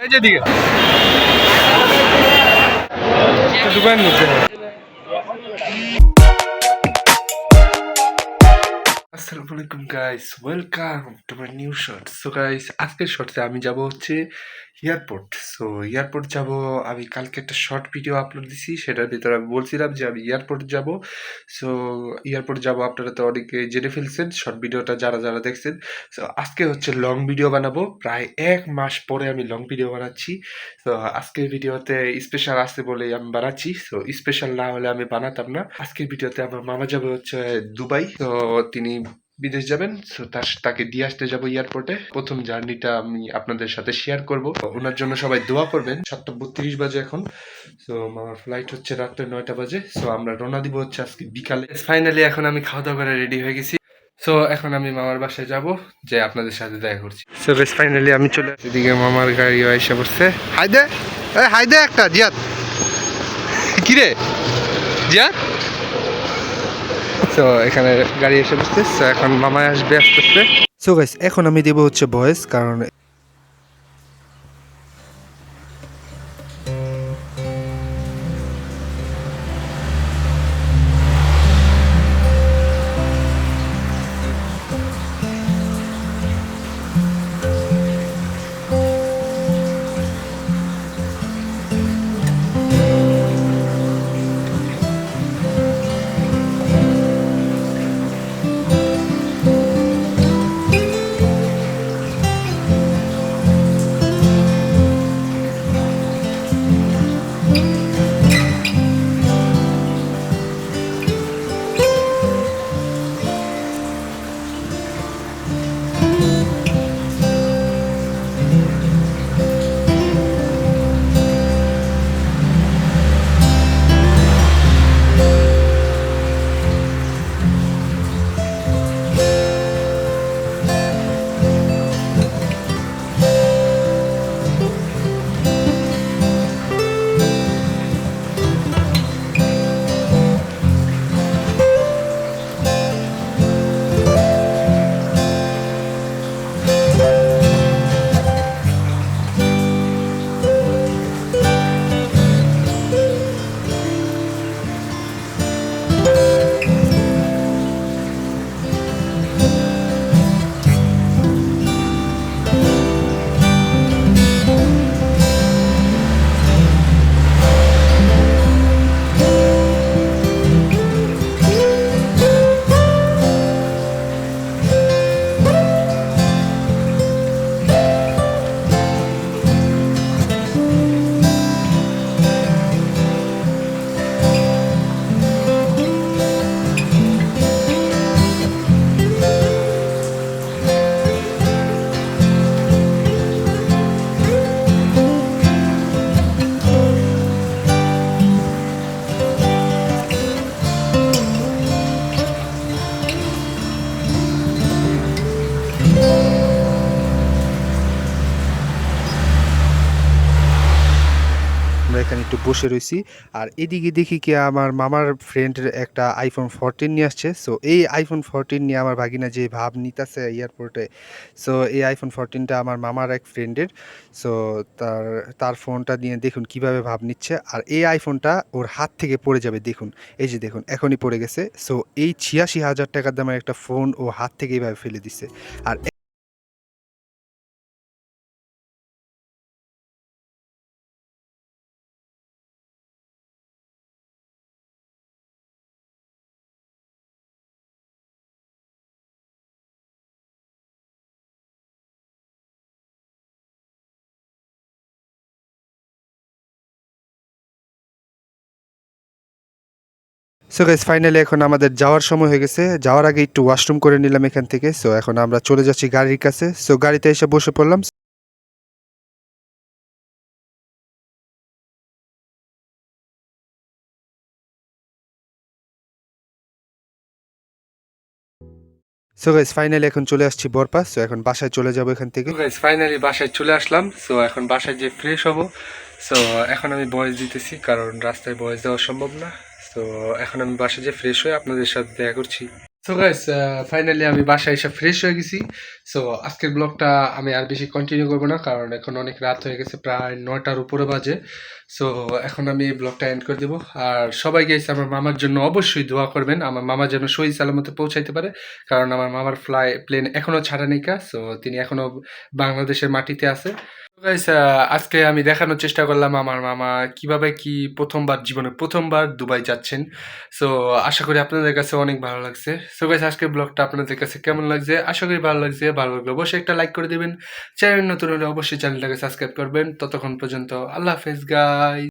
এই যে দিকে। দোকান আসসালামু guys welcome to my new short so guys আজকের শর্টে আমি যাব হচ্ছে এয়ারপোর্ট সো এয়ারপোর্ট যাব, আমি কালকে একটা শর্ট ভিডিও আপলোড দিছি। সেটার ভিতরে আমি বলছিলাম যে আমি এয়ারপোর্ট যাব। সো এয়ারপোর্ট যাব আপনারা তো অনেকে জেনে ফেলছেন শর্ট ভিডিওটা যারা যারা দেখছেন। সো আজকে হচ্ছে লং ভিডিও বানাবো। প্রায় এক মাস পরে আমি লং ভিডিও বানাচ্ছি। তো আজকের ভিডিওতে স্পেশাল আছে বলে আমি বানাচ্ছি। তো স্পেশাল না হলে আমি বানাতাম না। আজকের ভিডিওতে আমার মামা যাবে হচ্ছে দুবাই। তো তিনি বিদেশ যাবেন, তো তার তাকে দিয়ে আসতে যাব এয়ারপোর্টে প্রথম জার্নিটা আমি আপনাদের সাথে শেয়ার করব। ওনার জন্য সবাই দোয়া করবেন। সাতটা বত্রিশ বাজে এখন, তো আমার ফ্লাইট হচ্ছে রাত্রে নয়টা বাজে সো আমরা রওনা দিব হচ্ছে আজকে বিকালে। ফাইনালি এখন আমি খাওয়া দাওয়া করে রেডি হয়ে গেছি। সো এখন আমি মামার বাসায় যাব যে আপনাদের সাথে দেখা করছি। সো বেশ ফাইনালি আমি চলে এদিকে মামার গাড়ি এসে বসছে হাই দে হাই দে একটা, জিয়াদ। কিরে? জিয়াদ? তো এখানে গাড়ি এসে বসতেছে, এখন মামায় আসবে আস্তে আস্তে সো গাইস এখন আমি দেব হচ্ছে ভয়েস কারণ এখানে একটু বসে রয়েছি আর এদিকে দেখি কি আমার মামার ফ্রেন্ডের একটা আইফোন ফোরটিন নিয়ে আসছে। সো এই আইফোন ফোরটিন নিয়ে আমার ভাগিনা যে ভাব নিতেছে এয়ারপোর্টে সো এই আইফোন ফোরটিনটা আমার মামার এক ফ্রেন্ডের সো তার তার ফোনটা নিয়ে দেখুন কীভাবে ভাব নিচ্ছে। আর এই আইফোনটা ওর হাত থেকে পড়ে যাবে, দেখুন। এই যে দেখুন, এখনই পড়ে গেছে। সো এই ছিয়াশি হাজার টাকার দামের একটা ফোন ও হাত থেকে এইভাবে ফেলে দিছে। আর সো গাইস ফাইনালি এখন আমাদের যাওয়ার সময় হয়ে গেছে। যাওয়ার আগে একটু ওয়াশরুম করে নিলাম এখান থেকে। সো এখন আমরা চলে যাচ্ছি গাড়ির কাছে। সো গাড়িতে এসে বসে পড়লাম। সো গাইস ফাইনালি এখন চলে আসছি বরপাস সো এখন বাসায় চলে যাব এখান থেকে। গাইস ফাইনালি বাসায় চলে আসলাম। সো এখন বাসায় যে ফ্রেশ হব। সো এখন আমি বয়স দিতেছি, কারণ রাস্তায় বয়স দেওয়া সম্ভব না। তো এখন আমি বাসায় যে ফ্রেশ হয়ে আপনাদের সাথে দেখা করছি। সো গাইস ফাইনালি আমি বাসায় এসে ফ্রেশ হয়ে গেছি। সো আজকের ব্লগটা আমি আর বেশি কন্টিনিউ করব না, কারণ এখন অনেক রাত হয়ে গেছে, প্রায় নয়টার উপরে বাজে। সো এখন আমি এই ব্লগটা এন্ড করে দেবো। আর সবাই গেছে আমার মামার জন্য অবশ্যই দোয়া করবেন। আমার মামা যেন সহি সালামতে পৌঁছাইতে পারে। কারণ আমার মামার ফ্লাই প্লেন এখনও ছাড়া নেই কা। সো তিনি এখনও বাংলাদেশের মাটিতে আছে। আজকে আমি দেখানোর চেষ্টা করলাম আমার মামা কীভাবে কি প্রথমবার জীবনে প্রথমবার দুবাই যাচ্ছেন। সো আশা করি আপনাদের কাছে অনেক ভালো লাগছে। সো গাইস আজকের ব্লগটা আপনাদের কাছে কেমন লাগছে? আশা করি ভালো লাগছে। ভালো লাগলে অবশ্যই একটা লাইক করে দেবেন। চ্যানেল নতুন হলে অবশ্যই চ্যানেলটাকে সাবস্ক্রাইব করবেন। ততক্ষণ পর্যন্ত আল্লাহ হাফেজ Bye.